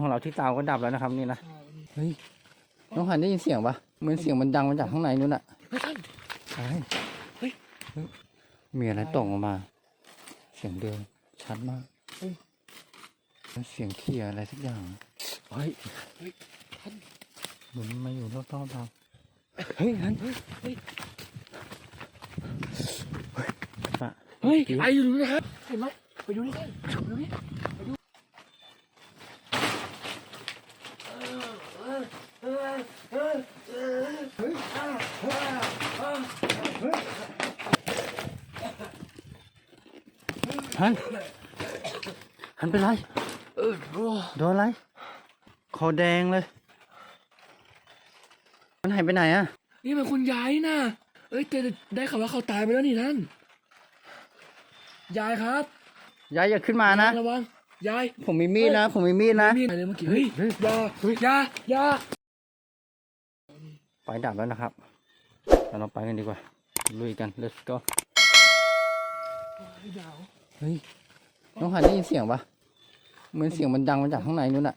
ของเราที่เตาก็ดับแล้วนะครับนี่นะใช่นี่เฮ้ยน้องหันได้ยินเสียงปะเหมือนเสียงมันดังมาจากข้างในนู้นอะเฮ้ยท่านใช่เฮ้ยมีอะไรตกออกมา เสียงเดินชัดมากเฮ้ยแล้วเสียงเขี่ยอะไรสักอย่างเฮ้ยเฮ้ยท่านเหมือนมาอยู่รอบๆเราเฮ้ยหันเฮ้ยเฮ้ยปะเฮ้ยไออยู่ตรงนี้นะครับเห็นไหมไปดูนี่ท่านไปดูนี่ไปดูเออเออเออเออเออเฮ้ยอ่าอ่าอ่าเฮ้ย หันหันเป็นไรเออโอ้โดนอะไรคอแดงเลย มันหายไปไหนอะนี่มันคุณยายนี่นะเอ้ยแต่ได้ข่าวว่าเขาตายไปแล้วนี่ท่านยายครับ ยายอย่าขึ้นมานะระวังยาย ผมมีมีดนะ ผมมีมีดนะมีดอะไรเมื่อกี้ เฮ้ยเฮ้ยอยาอยาอยา ไฟดับแล้วนะครับเดี๋ยวเราไปกันดีกว่า ลุยกัน let's go ยาวเฮ้ย น้องหันได้ยินเสียงปะเหมือนเสียงมันดังมาจากข้างในนู้นอะ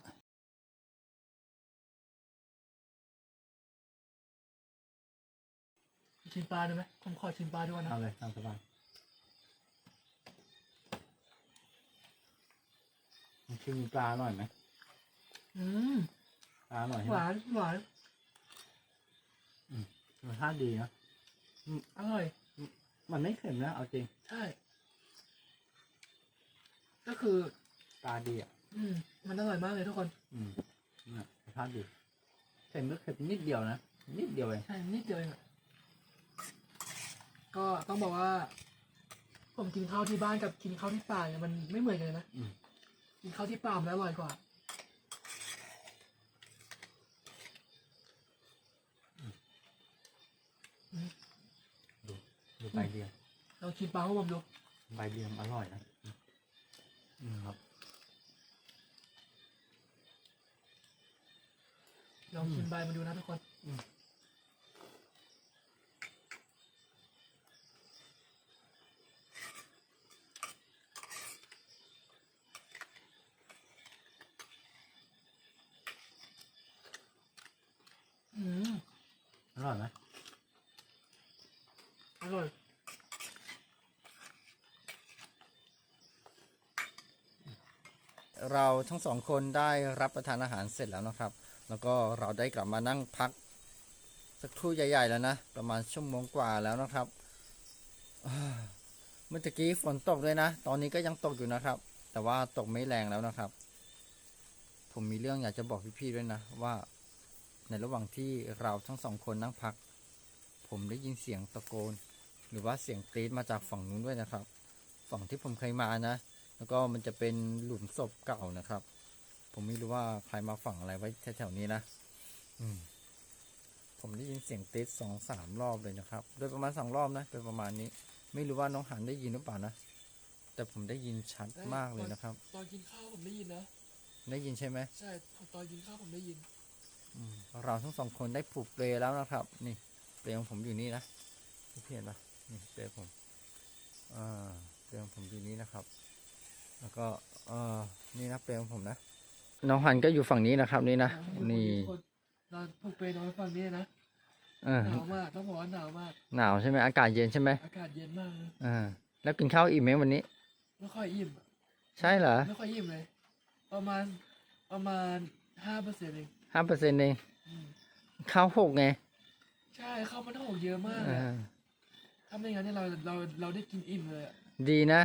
ชิมปลาได้ไหมผมขอชิมปลาด้วยนะ เอาเลยตามสบายมันชื่อมีปลาหน่อยไหมอืมปลาหน่อยหวานหวาน รสชาติดีนะอร่อย มันไม่เค็มนะเอาจริงใช่ ก็คือ ปลาดีอะ อืม มันอร่อยมากเลยทุกคน อืมเนี่ยรสชาติดีเค็มก็เค็มนิดเดียวนะนิดเดียวเองใช่นิดเดียวเองอะก็ต้องบอกว่า ผมกินข้าวที่บ้านกับกินข้าวที่ป่าเนี่ยมันไม่เหมือนกันเลยนะ อืม กินข้าวที่ป่ามันอร่อยกว่า ดูใบเดียวลองชิมปลาให้ผมดูใบเดียวอร่อยนะอืมครับลองชิมใบมาดูนะทุกคน อืม อืม อร่อยไหม อร่อย เราทั้งสองคนได้รับประทานอาหารเสร็จแล้วนะครับ แล้วก็เราได้กลับมานั่งพัก สักครู่ใหญ่ ๆ แล้วนะ ประมาณชั่วโมงกว่าแล้วนะครับ เมื่อกี้ฝนตกเลยนะ ตอนนี้ก็ยังตกอยู่นะครับ แต่ว่าตกไม่แรงแล้วนะครับ ผมมีเรื่องอยากจะบอกพี่ๆด้วยนะว่า ในระหว่างที่เราทั้งสองคนนั่งพัก ผมได้ยินเสียงตะโกน หรือว่าเสียงกรี๊ดมาจากฝั่งนู้นด้วยนะครับ ฝั่งที่ผมเคยมานะ แล้วก็มันจะเป็นหลุมศพเก่านะครับ ผมไม่รู้ว่าใครมาฝังอะไรไว้แถวๆนี้นะอืม ผมได้ยินเสียงติดสองสามรอบเลยนะครับ โดยประมาณสองรอบนะโดยประมาณนี้ ไม่รู้ว่าน้องหันได้ยินหรือเปล่านะแต่ผมได้ยินชัดมากเลยนะครับ ตอนกินข้าวผมได้ยินนะได้ยินใช่ไหมใช่ตอนกินข้าวผมได้ยินอืมเราทั้งสองคนได้ผูกเปลแล้วนะครับ นี่เปลของผมอยู่นี่นะพี่เห็นปะนี่เปลผมอ่าเปลของผมอยู่นี่นะครับ แล้วก็เออนี่นะเปลของผมนะ น้องหันก็อยู่ฝั่งนี้นะครับนี่นะ นี่นอนผูกเปรย์นอนฝั่งนี้นะเออหนาวมากต้องบอกว่าหนาวมาก หนาวใช่ไหมอากาศเย็นใช่ไหไหมอากาศเย็นมากเลยอ่าแล้วกินข้าวอิ่มไหมวันนี้ ไม่ค่อยอิ่มอะใช่เหรอ ไม่ค่อยอิ่มเลย ประมาณประมาณห้าเปอร์เซ็นต์เองห้าเปอร์เซ็นต์เองอืมข้าวหกไง ใช่ข้าวมันหกเยอะมากเลยอ่าอะถ้าไม่งั้นเนี่ยเราเราเราได้กินอิ่มเลยอะดีนะ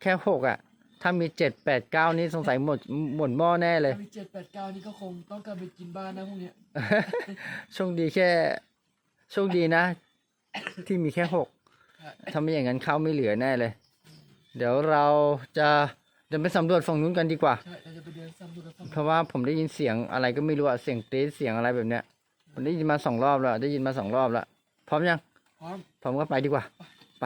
แค่หกอะ ถ้ามีเจ็ดแปดเก้านี่สงสัยหมดหมดหม้อแน่เลย ถ้ามีเจ็ดแปดเก้านี่ก็คงต้องกลับไปกินบ้านนะพวกเนี้ยโชคดีแค่โชคดีนะ ที่มีแค่หกใช่ถ้าไม่อย่างนั้นข้าวไม่เหลือแน่เลย เดี๋ยวเราจะเดินไปสำรวจฝั่งนู้นกันดีกว่า ใช่เราจะไปเดินซ้ำดูกันซ้ำเพราะว่าผมได้ยินเสียงอะไรก็ไม่รู้อะเสียงตีดเสียงอะไรแบบเนี้ยผมได้ยินมาสองรอบแล้วได้ยินมาสองรอบแล้วพร้อมยังพร้อมพร้อมก็ไปดีกว่า ไป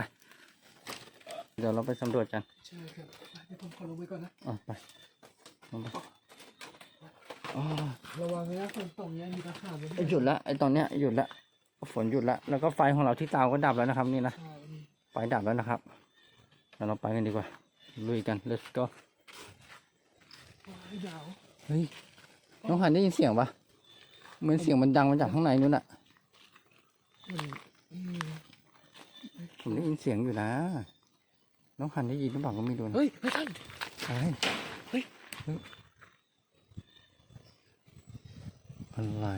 เดี๋ยวเราไปสำรวจกันใช่ครับ ไปเดี๋ยวผมขอลงไปก่อนนะ อะไปลงไปอ๋อระวังนะฝนตกเนี้ยมีตะขาบด้วยหยุดละไอตอนเนี้ยหยุดละฝนหยุดละแล้วก็ไฟของเราที่เตาก็ดับแล้วนะครับ นี่นะใช่นี่ไฟดับแล้วนะครับเดี๋ยวเราไปกันดีกว่าลุยกัน let's go โอ้ยยาวเฮ้ยทน้องหันได้ยินเสียงปะเหมือนเสียงมันดังมาจากข้างในนู้นอะมันอืมผมได้ยินเสียงอยู่นะ น้องหันได้ยินหรือเปล่าก็ไม่รู้นะเฮ้ยเฮ้ยท่านอะไรเฮ้ยอะไร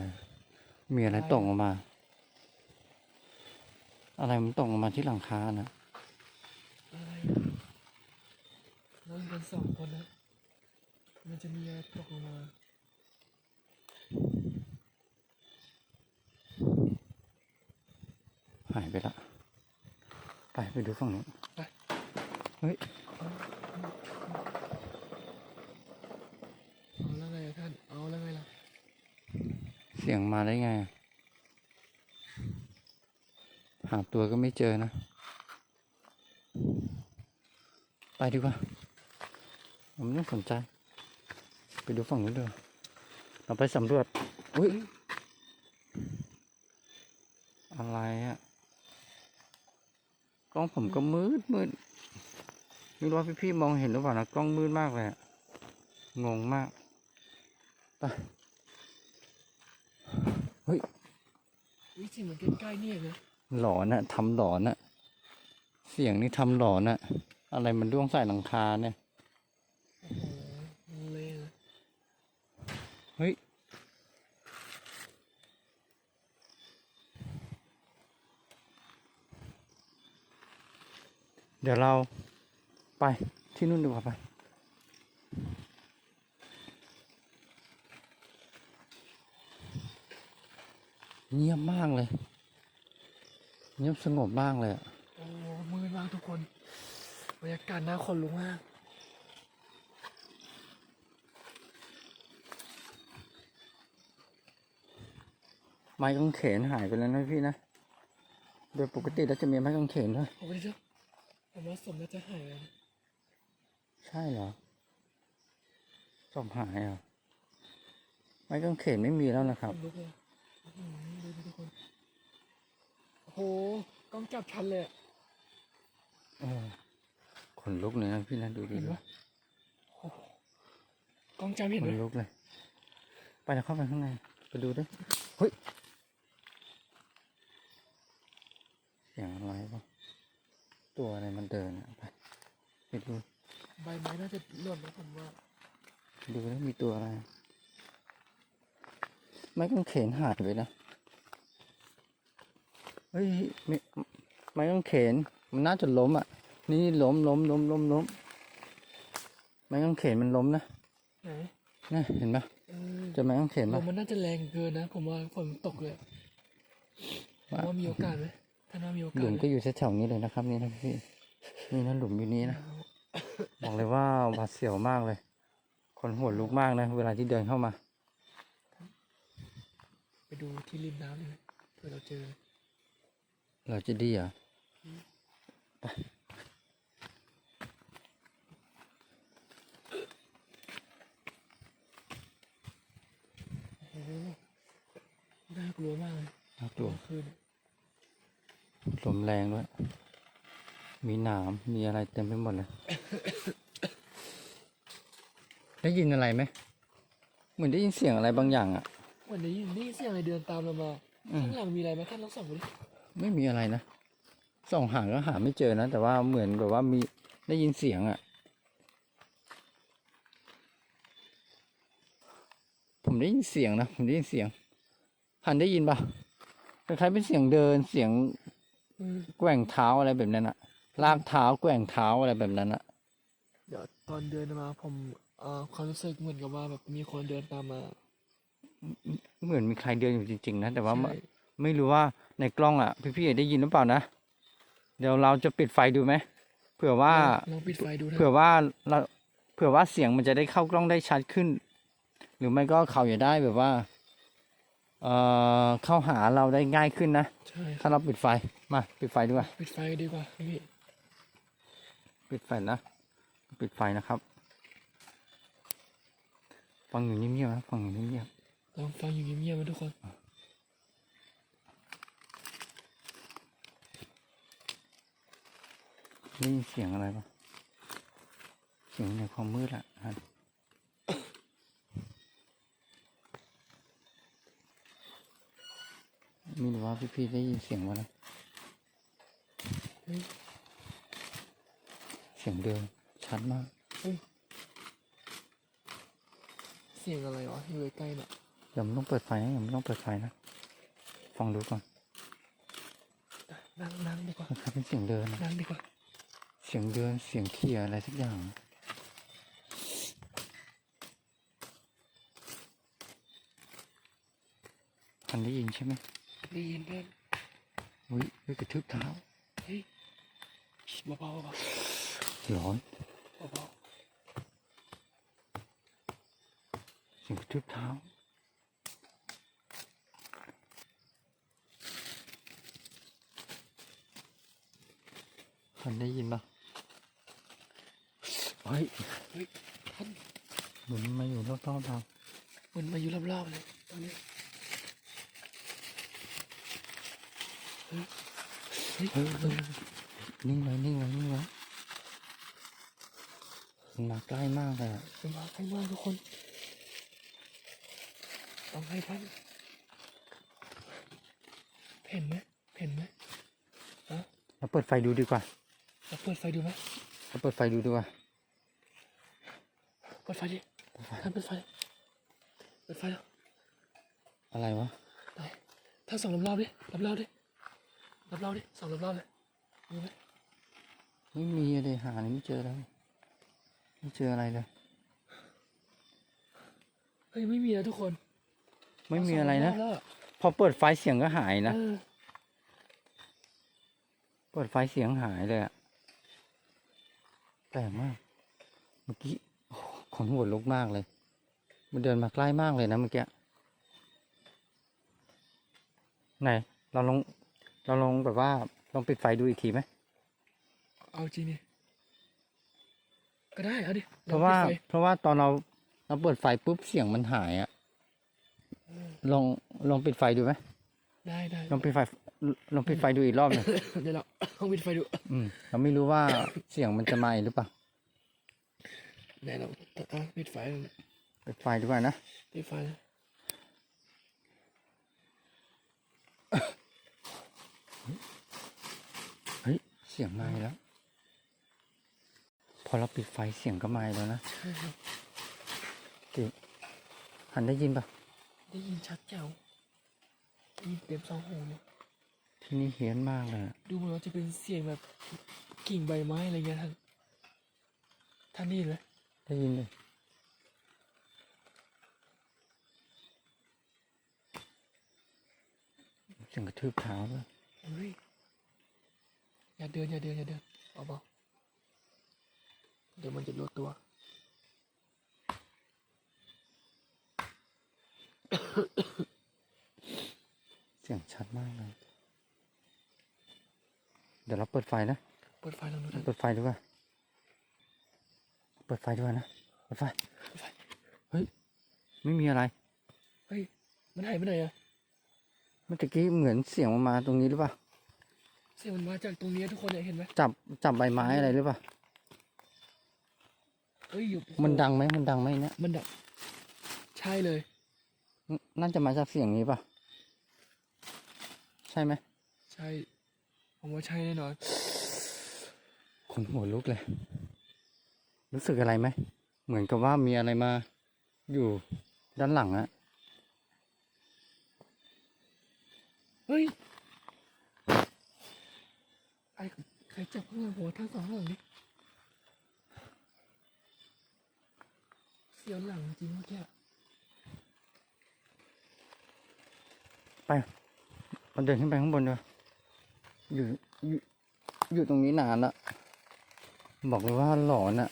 มีอะไรตกออกมา อะไรมันตกออกมาที่หลังคานะอะไรอะนั่งกันสองคนนะมันจะมีอะไรตกลงมาหายไปละ ไปไปดูฝั่งนู้นไป เฮ้ยเอาแล้วไงอะท่าน เอาแล้วไงล่ะ เสียงมาได้ไงอะหาตัวก็ไม่เจอนะ ไปดีกว่าผมไม่ต้องสนใจ ไปดูฝั่งนู้นเถอะเราไปสำรวจ อุ้ย อะไรอะกล้องผมก็มืดมืด ไม่รู้ว่าพี่ๆมองเห็นหรือเปล่านะกล้องมืดมากเลยอะงงมากไปเฮ้ยวิสิ่งมันใกล้ๆเนี่ยนะหลอนอะทำหลอนอะเสียงนี่ทำหลอนอะอะไรมันร่วงใส่หลังคาเนี่ยโอ้โหมันเลยนะเฮ้ยเดี๋ยวเรา ไปที่นู่นดีกว่าไป เงียบมากเลย เงียบสงบมากเลยอะโอ้โหมืดมากทุกคนบรรยากาศน่าขนลุกมากไม้กางเขนหายไปแล้วนะพี่นะ โดยปกติแล้วจะมีไม้กางเขนด้วยผมไม่เชื่อผมว่าสมน่าจะหายแล้วนะ ใช่เหรอศพหายเหรอไม้กางเขนไม่มีแล้วนะคขรับนลุกเลยอื้อหือดูดิทุกคนโอ้โหกล้องจับชันเลยอะเออขนลุกเลยนะพี่นะดูดูเห็นดูปะโอ้โหกล้องจับเห็นขไหมนลุกเลย ไปเดี๋ยวเข้าไปข้างใน ไปดูด้วยเฮ้ยเสียงอะไรวะตัวอะไรมันเดินอะไปไปดู ใบไม้น่าจะหล่นนะผมว่า ดูแล้วมีตัวอะไร ไม้กางเขนหายไปนะเฮ้ยไม่ไม้กางเขนมันน่าจะล้มอะ นี่ล้มล้มล้มล้มล้มไม้กางเขนมันล้มนะไหนนี่เห็นปะเออเจะไม้กางเขนลปะมมันน่าจะแรงเกินนะ ผมว่าฝนตกเลยผมว่ามีโอกาสไหมท่านว่ามีโอกาสหลุมไหมก็อยู่แถวๆนี้เลยนะครับนี่นะพี่นี่นะหลุมอยู่นี้นะ บอกเลยว่าหวาดเสียวมากเลย คนหัวลุกมากนะ เวลาที่เดินเข้ามา ไปดูที่ริมน้ำเลยไหมเผื่อเราเจอ เราจะดีเหรอโอ้โหน่ากลัวมากเลยน่ากลัวกลางคืนอะลมแรงด้วย มีหนาม มีอะไรเต็มไปหมดเลย ได้ยินอะไรไหมเหมือนได้ยินเสียงอะไรบางอย่างอะวันนี้นี่เสียงอะไรเดินตามเรามาอืม ข้างหลังมีอะไรไหมท่านลองส่องดูดิไม่มีอะไรนะส่องหาก็หาไม่เจอนะ แต่ว่าเหมือนแบบว่ามีได้ยินเสียงอะผมได้ยินเสียงนะผมได้ยินเสียงหันได้ยินปะคล้ายๆเป็นเสียงเดินเสียงอืมแกว่งเท้าอะไรแบบนั้นอะลากเท้าแกว่งเท้าอะไรแบบนั้นอะเดี๋ยว ตอนเดินมาผมเอ่อความรู้สึกเหมือนกับว่าแบบมีคนเดินตามมาเหมือนมีใครเดินอยู่จริง ๆ นะ แต่ว่าไม่ใช่ไม่รู้ว่าในกล้องอะพี่ๆได้ยินหรือเปล่านะ เดี๋ยวเราจะปิดไฟดูไหมเผื่อว่า ลองปิดไฟดูนะเผื่อว่าเราเผื่อว่าเสียงมันจะได้เข้ากล้องได้ชัดขึ้น หรือไม่ก็เขาอย่าได้แบบว่า เอ่อเข้าหาเราได้ง่ายขึ้นนะ ใช่ถ้าเราปิดไฟมา ปิดไฟดีกว่าปิดไฟดีกว่าพี่ ปิดไฟนะ ปิดไฟนะครับ ฟังอยู่เงียบๆนะฟังอยู่เงียบๆลองฟังอยู่เงียบๆนะทุกคนได้ยินเสียงอะไรปะเสียงในความมืดอะฮะมีหรือว่าพี่ๆได้ยินเสียงวะนะเสียงเดิม ชัดมากเสียงอะไรวะอยู่ใกล้ๆน่ะเดี๋ยวมันต้องเปิดไฟนะเดี๋ยวมันต้องเปิดไฟนะฟังดูก่อนนั่งนั่งดีกว่ามันคล้ายเป็นเสียงเดินนะนั่งดีกว่า เสียงเดินเสียงเขี่ยอะไรสักอย่างพันได้ยินใช่ไหมได้ยินเพื่อนอุ้ยเฮ้ยกระทึบเท้าเฮ้ยเบาๆเบาร้อนๆเบาเสียงกระทึบเท้าพันได้ยินปะเฮ้ยๆเฮ้ยท่านเหมือนมาอยู่รอบๆเราเหมือนมาอยู่รอบๆเลยตอนนี้เฮ้ยเฮ้ยเฮ้ยเฮ้ยนิ่งไว้นิ่งไว้นิ่งไว้ มันมาใกล้มากเลยอะเป็นมาใกล้มากทุกคนต้องให้ท่านเห็นไหมเห็นไหมฮะเราเปิดไฟดูดีกว่าเราเปิดไฟดูไหมเราเปิดไฟดูดีกว่า เปิดไฟดิท่านเปิดไฟดิเปิดไฟแล้ว อะไรวะไหนท่านส่องรอบๆดิรอบๆดิรอบๆดิส่องรอบๆเลยมีไหมไม่มีอะไรหาอะไรไม่เจอเลย ไม่เจออะไรเลย เฮ้ยไม่มีนะทุกคนไม่มีอะไรนะส่งบๆแล้วพอเปิดไฟเสียงก็หายนะ เออเปิดไฟเสียงหายเลยอะแปลกมาก เมื่อกี้โอ้โหขนหัวลุกมากเลย มันเดินมาใกล้มากเลยนะเมื่อกี้ ไหน เราลอง เราลองแบบว่า ลองปิดไฟดูอีกทีไหม เอาจริงดิ ก็ได้เอาดิเพราะว่าลองปิดไฟเพราะว่าตอนเราเราเปิดไฟปุ๊บเสียงมันหายอะลองลองปิดไฟดูไหมได้ได้ลองปิดไฟลองปิดไฟดูอีกรอบหนึ่งเดี๋ยวเราต้องปิดไฟดู อืมเราไม่รู้ว่าเสียงมันจะมาอีกหรือเปล่าไหนเราต้องปิดไฟปิดไฟดีกว่านะปิดไฟนะเฮ้ยเสียงมาอีกแล้วพ อเราปิดไฟเสียงก็มาอีกแล้วนะใช่ครับหันได้ยินปะได้ยินชัดแจ๋วได้ยินเต็มสองหูเลยที่นี่เฮี้ยนมากเลยอะดูเหมือนว่าจะเป็นเสียงแบบกิ่งใบไม้อะไรเงี้ยท่านท่านได้ยินไหมได้ยินเลยเสียงกระทืบเท้าด้วยเฮ้ยอย่าเดินอย่าเดินอย่าเดินเบาๆ เดี๋ยวมันจะลดตัว เสียงชัดมากเลย เดี๋ยวเราเปิดไฟนะ เปิดไฟลองดูท่านเปิดไฟดีกว่าเปิดไฟดีกว่านะเปิดไฟเปิดไฟ เฮ้ย ไม่มีอะไร เฮ้ย มันหายไปไหนอะเมื่อกี้เหมือนเสียงมันมาตรงนี้หรือเปล่า เสียงมันมาจากตรงนี้ทุกคนเนี่ยเห็นไหมจับจับใบไม้อะไรหรือเปล่า เฮ้ยอยู่มันดังไหมมันดังไหมเนี่ยมันดับใช่เลยนน่าจะมาจากเสียงนี้ป่ะ ใช่ไหม ใช่ ผมว่าใช่แน่นอนขนหัวลุกเลย รู้สึกอะไรไหม เหมือนกับว่ามีอะไรมาอยู่ด้านหลังอะเฮ้ยใครใครจับข้างหลังหัวทั้งสองหลังนี่ เสียวหลังจริงเมื่อกี้อะไปเราเดินขึ้นไปข้างบนดีกว่าอยู่อยู่อยู่ตรงนี้นานละบอกเลยว่าหลอนอะ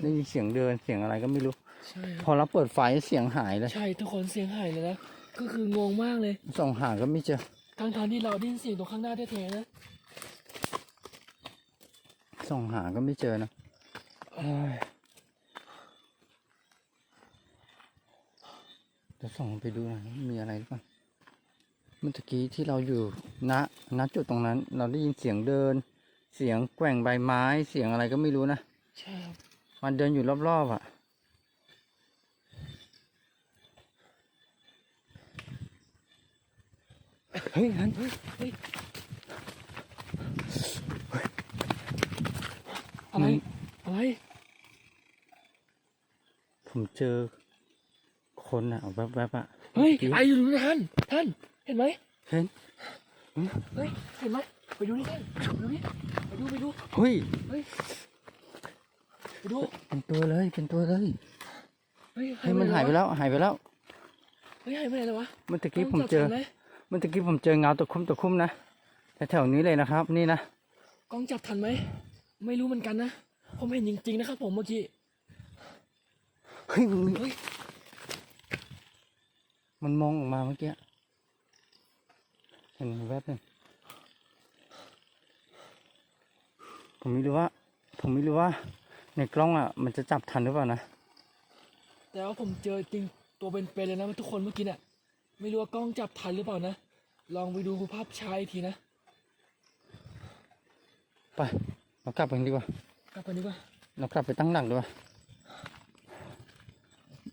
ได้ยินเสียงเดินเสียงอะไรก็ไม่รู้ ใช่คพรับอเราเปิดไฟเสียงหายเลยใช่ทุกคนเสียงหายเลยนะก็คืองงมากเลยส่องหาก็ไม่เจอทั้งทางๆที่เราได้ยินเสียงตรงข้างหน้าแท้ๆนะส่องหาก็ไม่เจอนะ เอ้ยเดี๋ยวส่องไปดูหน่อยว่ามีอะไรหรือเปล่าเมื่อกี้ที่เราอยู่ณณจุดตรงนั้น เราได้ยินเสียงเดิน เสียงแกว่งใบไม้เสียงอะไรก็ไม่รู้นะใช่ครับมันเดินอยู่รอบๆอะเเฮ้ยฮันเฮ้ยเฮ้ยอะไรอะไรผมเจอ คนอะแวบๆอะเฮ้ยมื่กี้ไออยู่ตรงนั้นท่านท่านเห็นไหมเห็นเฮ้ยเห็นไหมไปดูนี่ท่านไปดูนี่ไปดูไปดูเฮ้ยเฮ้ยไปดูเป็นตัวเลยเป็นตัวเลยเฮ้ยเฮ้ยมันหายไปแล้วหายไปแล้วเฮ้ยหายไปไหนแล้ววะเมื่อตะกี้ต้งผมเจอจับทันไหมเมื่อตะกี้ผมเจอเงาตะคุ่มตะคุ่มนะแถวๆนี้เลยนะครับ นี่นะกล้องจับทันไหมไม่รู้เหมือนกันนะผมเห็นจริงๆนะครับ ผมเมื่อกี้เฮ้ยมันมีเฮ้ย มันมองออกมาเมื่อกี้ เห็นแวบหนึงผมไม่รู้ว่า ผมไม่รู้ว่า ในกล้องอะ มันจะจับทันหรือเปล่านะ แต่ว่าผมเจอจริงตัวเป็นๆเลยนะทุกคนเมื่อกี้น่ะ ไม่รู้ว่ากล้องจับทันหรือเปล่านะ ลองไปดูภาพช้าอีกทีนะ ไป เรากลับกันดีกว่า กลับไปดีกว่า เรากลับไปตั้งหลักดีกว่า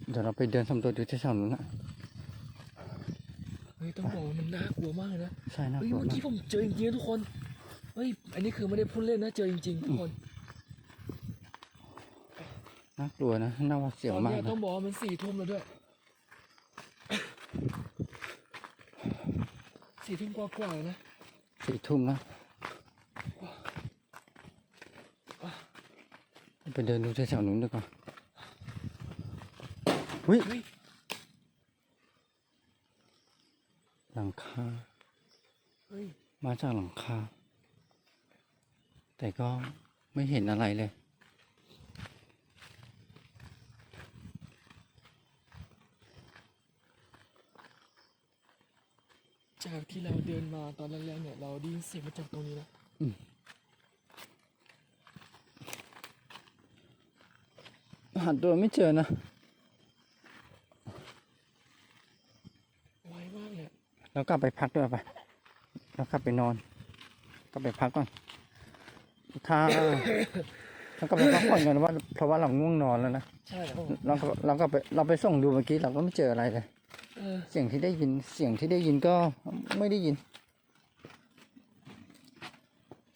เดี๋ยวเราไปเดินสำรวจดูที่แถวนู้นนะเฮ้ยต้องบอกว่ามันน่ากลัวมากเลยนะใช่นะเฮ้ยกลัวเมื่อมากี้กผมเจอจริงๆนะทุกคนเฮ้ยอันนี้คือไม่ได้พูดเล่นนะเจอจริงๆทุกคนน่ากลัวนะน่าหวาดเสียวตอนมากเนี้ยนะต้องบอกว่ามันสี่ทุ่มแล้วด้วยสี่ทุ่มกว่าๆแล้วนะสี่ทุ่มนะไปเดินดูที่แถวนู้นดีกว่าเฮ้ยเฮ้ย หลังคาเฮ้ยมาจากหลังคา แต่ก็ไม่เห็นอะไรเลย จากที่เราเดินมาตอนแรกๆเนี่ย เราได้ยินเสียงมาจากตรงนี้นะหาตัวไม่เจอนะ ไวมาก เลยอะเรากลับไปพักด้วยไปเรากลับไปนอน ก็ไปพักก่อนถ้าเรากลับไปพักผ่อนกันว่าเพราะว่าเราง่วงนอนแล้วนะใช่โอ้เราก็เราก็ไปเราไปส่งดูเมื่อกี้เราก็ไม่เจออะไรเลยเออเสียงที่ได้ยินเสียงที่ได้ยินก็ไม่ได้ยิน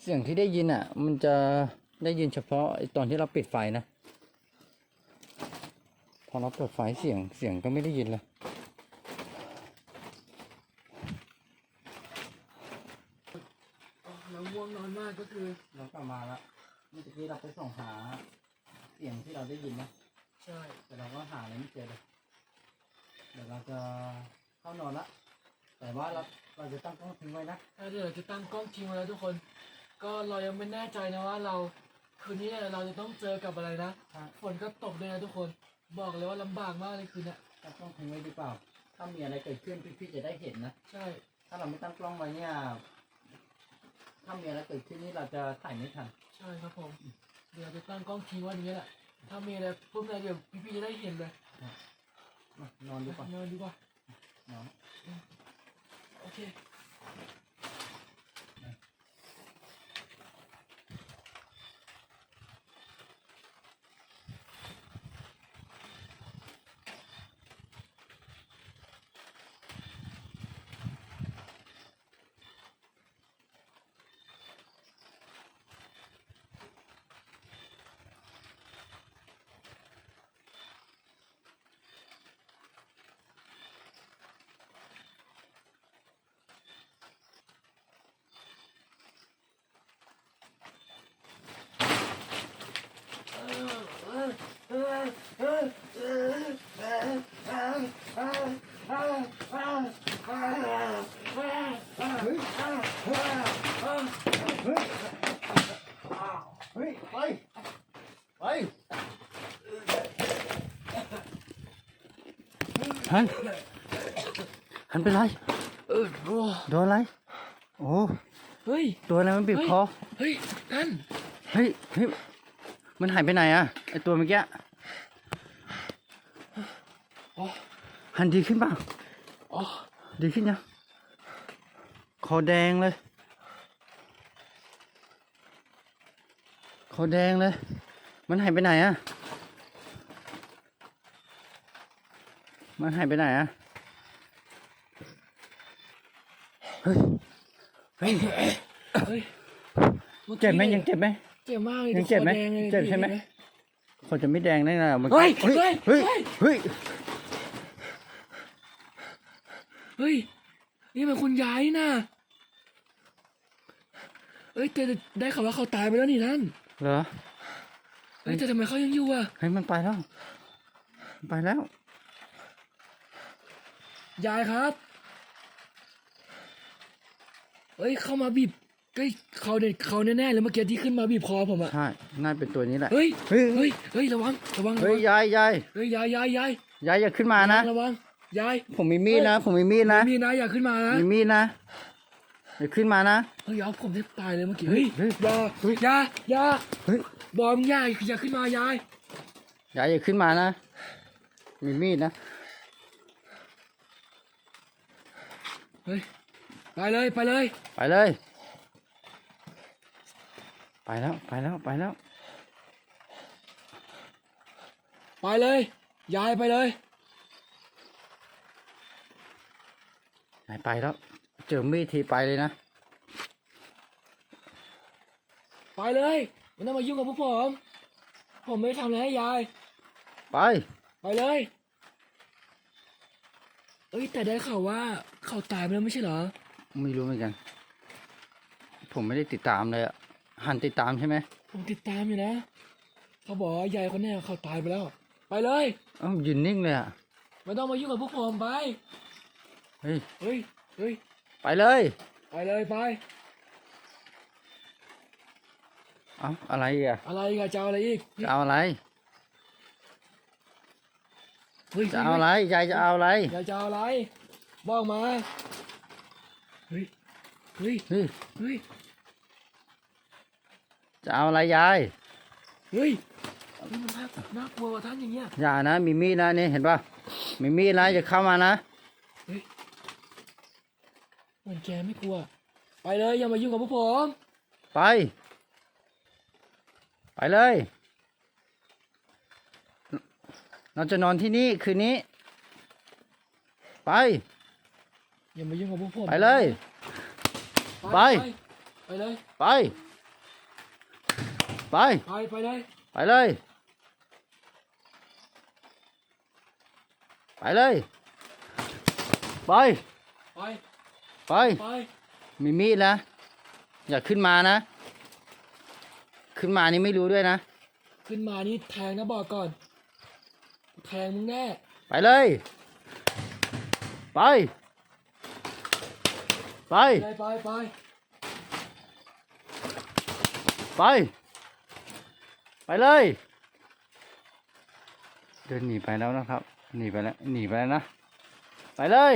เสียงที่ได้ยินอะ มันจะได้ยินเฉพาะไอ้ตอนที่เราปิดไฟนะพอเราเปิดไฟเสียงเสียงก็ไม่ได้ยินเลย อ๋อเราง่วงนอนมากก็คือ เรากลับมาแล้วเมื่อ กี้เราไปส่องหาเสียงที่เราได้ยินนะ ใช่ แต่เราก็หาอะไรไม่เจอเลยเดี๋ยวเราจะเข้านอนละ แต่ว่าเราเราจะตั้งกล้องทิ้งไว้นะถ้าเดี๋ยวเราจะตั้งกล้องทิ้งไว้แล้วทุกคน ก็เรายังไม่แน่ใจนะว่าเราคืนนี้เนี่ยเราจะต้องเจอกับอะไรนะฝนก็ตกด้วยนะทุกคน บอกเลยว่าลำบากมากเลยคืนเนี้ยตั้งกล้องทิ้งไว้ดีเปล่าถ้ามีอะไรเกิดขึ้นพี่ๆจะได้เห็นนะ ใช่ ถ้าเราไม่ตั้งกล้องไว้เนี่ย ถ้ามีอะไรเกิดขึ้นนี่เราจะถ่ายไม่ทัน ใช่ครับผม เดี๋ยวเราจะตั้งกล้องทิ้งไว้อย่างนี้แหละ ถ้ามีอะไรปุ๊บเนี่ยเดี๋ยวพี่ๆจะได้เห็นเลยมานอนดีกว่านอนดีกว่า นอน โอเค เฮ้ยไปไปฮันฮันเป็นไรโอ้โดนอะไร โอ้เฮ้ยตัวอะไรมันบีบคอเฮ้ยนั่นเฮ้ยเฮ้ยมันหายไปไหนอะไอตัวเมื่อกี้ อ๋อ หันดีขึ้นเปล่าอ๋อดีขึ้นยังคอแดงเลยคอแดงเลย มันหายไปไหนอะมันหายไปไหนอะเฮ้ยเฮ้ยเฮ้ยมื่อกี้เจ็บไหมยังเจ็บไหมเจ็บมากเลยยังเจ็บไหมคอแดงเลยเจ็บใช่ไหมคนจะไม่แดงได้ไงมันเฮ้ยเฮ้ยเฮ้เฮ้ย ย เฮ้ยเฮ้ยเฮ้ย นี่มันคุณยายนี่นะเอ้ยแต่ได้ข่าวว่าเขาตายไปแล้วนี่ท่านเหรอเฮ้ยแต่ทำไมเขายังอยู่อะเฮ้ยมันไปแล้วมันไปแล้ว ยายครับเฮ้ยเข้ามาบีบเฮ้ยเขาเนี่ยเขาแน่ๆเลยเมื่อกี้ที่ขึ้นมาบีบคอผมอะใช่น่าเป็นตัวนี้แหละเฮ้ยเฮ้ยเฮ้ยเฮ้ยระวังระวังระเฮ้ยวังยายยายเฮ้ยยายยายยายยายอย่าขึ้นมานะ ระวัง ยายผมมีมีดนะ ผมมีมีดนะ มีนะอย่าขึ้นมานะมีมีดนะอย่าขึ้นมานะเฮ้ยเอาผมแทบตายเลยเมื่อกี้เฮ้ยเฮ้ยอย่าเฮ้ยอย่าอย่าเฮ้ยบอมอย่าอย่าขึ้นมายายยายอย่าขึ้นมานะ มีมีดนะเฮ้ยไปเลยไปเลย ไปเลย ไปแล้วไปแล้วไปแล้ว ไปเลยยายไปเลย ไหนไปแล้ว เจอมีดทีไปเลยนะ ไปเลยไม่ต้องมายุ่งกับพวกผม ผมไม่ได้ทำอะไรให้ยาย ไป ไปเลย เอ้ยแต่ได้ข่าวว่าเขาตายไปแล้วไม่ใช่เหรอ ไม่รู้เหมือนกัน ผมไม่ได้ติดตามเลยอะหันติดตามใช่ไหมผมติดตามอยู่นะ เขาบอกว่ายายคนเนี้ยเขาตายไปแล้ว ไปเลย เอ้ายืนนิ่งเลยอะไม่ต้องมายุ่งกับพวกผมไป เฮ้ย เฮ้ย เฮ้ย ไปเลย ไปเลยไป เอ้าอะไรอีกอะอะไรอีกันจะเอาอะไรอีกจะเอาอะไร เฮ้ยจะเอาอะไร ยายจะเอาอะไร อยากจะเอาอะไรบอกมา เฮ้ย เฮ้ย เฮ้ย เฮ้ย จะเอาอะไรยาย เฮ้ยนี่มันน่าน่ากลัวกว่าท่านอย่างเงี้ย อย่านะ มีมีดนะนี่เห็นป่ะ มีมีดนะอย่าเข้ามานะเห มือนแกไม่กลัว ไปเลยอย่ามายุ่งกับพวกผม ไป ไปเลย เราจะนอนที่นี่คืนนี้ ไป อย่ามายุ่งกับพวกผมไปเลย ไป ไปเลย ไป ไป ไปไปเลย ไปเลย ไปเลย ไป ไป ไป ไปมีมีดนะ อย่าขึ้นมานะ ขึ้นมานี่ไม่รู้ด้วยนะ ขึ้นมานี่แทงนะบอกก่อน แทงมึงแน่ ไปเลย ไป ไป ไปไปไปไป ไปเลย เดินหนีไปแล้วนะครับ หนีไปแล้ว หนีไปแล้วนะ ไปเลย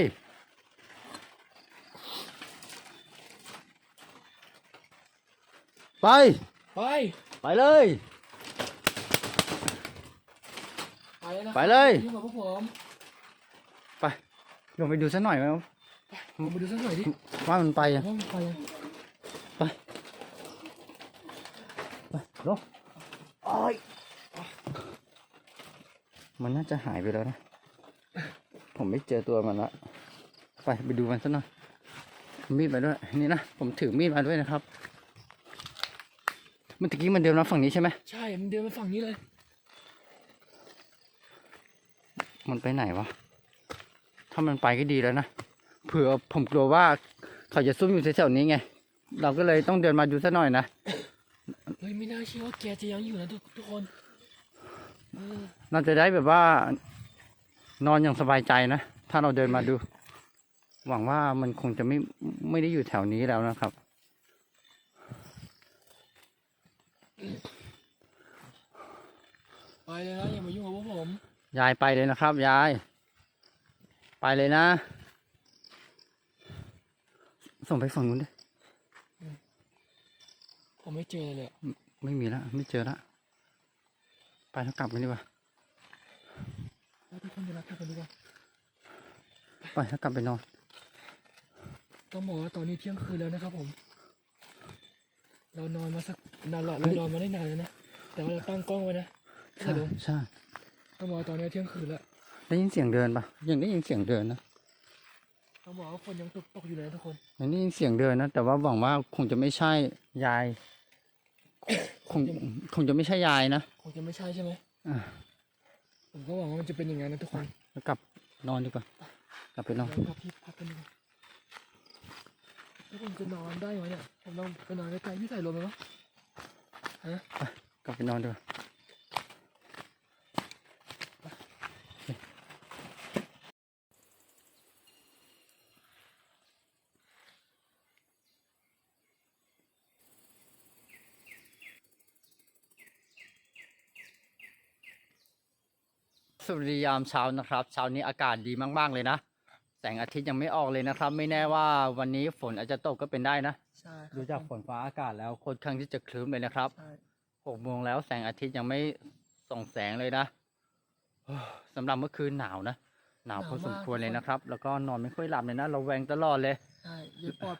ไป ไป ไปเลย ไปนะไปเลย ยุ่งกับพวกผมไปลงไปดูสักหน่อยไหมผมไปดูสักหน่อยดิว่ามันไปยังว่ามันไปยังไปไปลงโอ้ยมันน่าจะหายไปแล้วนะ ผมไม่เจอตัวมันละ ไปไปดูมันสักหน่อยมีดมาด้วย นี่นะ ผมถือมีดมาด้วยนะครับ เมื่อกี้มันเดินมาฝั่งนี้ใช่ไหมใช่มันเดินมาฝั่งนี้เลย มันไปไหนวะ ถ้ามันไปก็ดีแล้วนะ เผื่อผมกลัวว่าเขาจะซุ่มอยู่แถวๆนี้ไง เราก็เลยต้องเดินมาดูสักหน่อยนะ เฮ้ยไม่น่าเชื่อว่าแกจะยังอยู่นะทุกทุกคนเออเราจะได้แบบว่า นอนอย่างสบายใจนะ ถ้าเราเดินมาดู หวังว่ามันคงจะไม่ไม่ได้อยู่แถวนี้แล้วนะครับ ไปเลยนะอย่ามายุ่งกับพวกผม ยายไปเลยนะครับ ยาย ไปเลยนะ ส่งไปฝั่งนู้นดิผมไม่เจอเลยอะไม่มีแล้วไม่เจอแล้วไปแล้วกลับกันดีกว่าแล้วทุกคนจะรับกันดีกว่าไปแล้วกลับไปนอน ต้องบอกว่าตอนนี้เที่ยงคืนแล้วนะครับผม เรานอนมาสักนานละเรานอนมาได้นานแล้วนะ แต่ว่าเราตั้งกล้องไว้นะใช่ใช่ไหมใช่ต้องบอกว่าตอนนี้เที่ยงคืนแล้วได้ยินเสียงเดินปะยังได้ยินเสียงเดินนะต้องบอกว่าฝนยังตกตกอยู่เลยนะทุกคนอันนี้ยินเสียงเดินนะ แต่ว่าหวังว่าคงจะไม่ใช่ยาย คงคงจะไม่ใช่ยายนะ คงจะไม่ใช่ใช่ไหมอะผมก็หวังว่ามันจะเป็นอย่างนั้นนะทุกคนแล้วกลับนอนดีกว่า กลับไปนอนเดี๋ยวพักที่พักกันดีกว่า แล้วผมจะนอนได้ไหมเนี่ยผมต้องไปนอนใกล้ๆพี่ใส่ลมไหมวะฮะกลับไปนอนดีกว่าสวัสดียามเช้านะครับ เช้านี้อากาศดีมาก ๆ เลยนะ แสงอาทิตย์ยังไม่ออกเลยนะครับ ไม่แน่ว่าวันนี้ฝนอาจจะตกก็เป็นได้นะ ใช่ครับดูจากฝนฟ้าอากาศแล้วค่อนข้างที่จะครึ้มเลยนะครับใช่หกโมงแล้วแสงอาทิตย์ยังไม่ส่องแสงเลยนะโอ้สำหรับเมื่อคืนหนาวนะ หนาวพอสมควรเลยนะครับ แล้วก็นอนไม่ค่อยหลับเลยนะเราแวงตลอดเลย ใช่ยายปอบ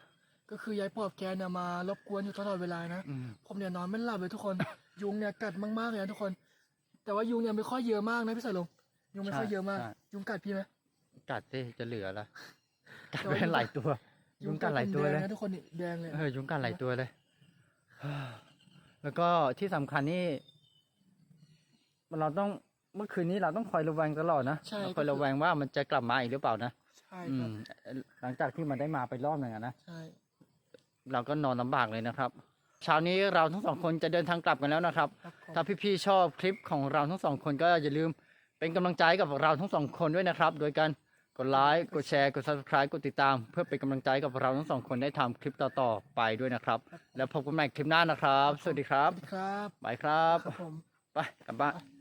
ก็คือยายปอบแกเนี่ยมารบกวนอยู่ตลอดเวลานะ อืม ผมเนี่ยนอนไม่หลับเลยทุกคน ยุงเนี่ยกัดมากๆเลยนะทุกคน แต่ว่ายุงเนี่ยไม่ค่อยเยอะมากนะพี่สายลมยุงไม่ค่อยเยอะมากยุงกัดพี่ไหม กัดสิจะเหลือละกัดแต่ไปว่ายุงหลายตัว ยุงกัดหลายตัวแดงเลยนะทุกคนนี่แดงเลยเออยุงกัดหลายตัวเลยแล้วก็ที่สำคัญนี่เราต้องเมื่อคืนนี้เราต้องคอยระแวงตลอดนะใช่เราคอยระแวงว่ามันจะกลับมาอีกหรือเปล่านะใช่อืครับมหลังจากที่มันได้มาไปรอบหนึ่งอะนะใช่เราก็นอนลำบากเลยนะครับเช้านี้เราทั้งสองคนจะเดินทางกลับกันแล้วนะครับครับผมถ้าพี่ๆชอบคลิปของเราทั้งสองคนก็อย่าลืมเป็นกำลังใจกับเราทั้งสองคนด้วยนะครับ โดยการ กดไลค์กดแชร์กด subscribe กดติดตาม เพื่อเป็นกำลังใจกับเราทั้งสองคนได้ทำคลิปต่อๆไปด้วยนะครับ แล้วพบกันใหม่คลิปหน้านะครับ สวัสดีครับครับ บายครับ ครับผม ไปกลับบ้านไป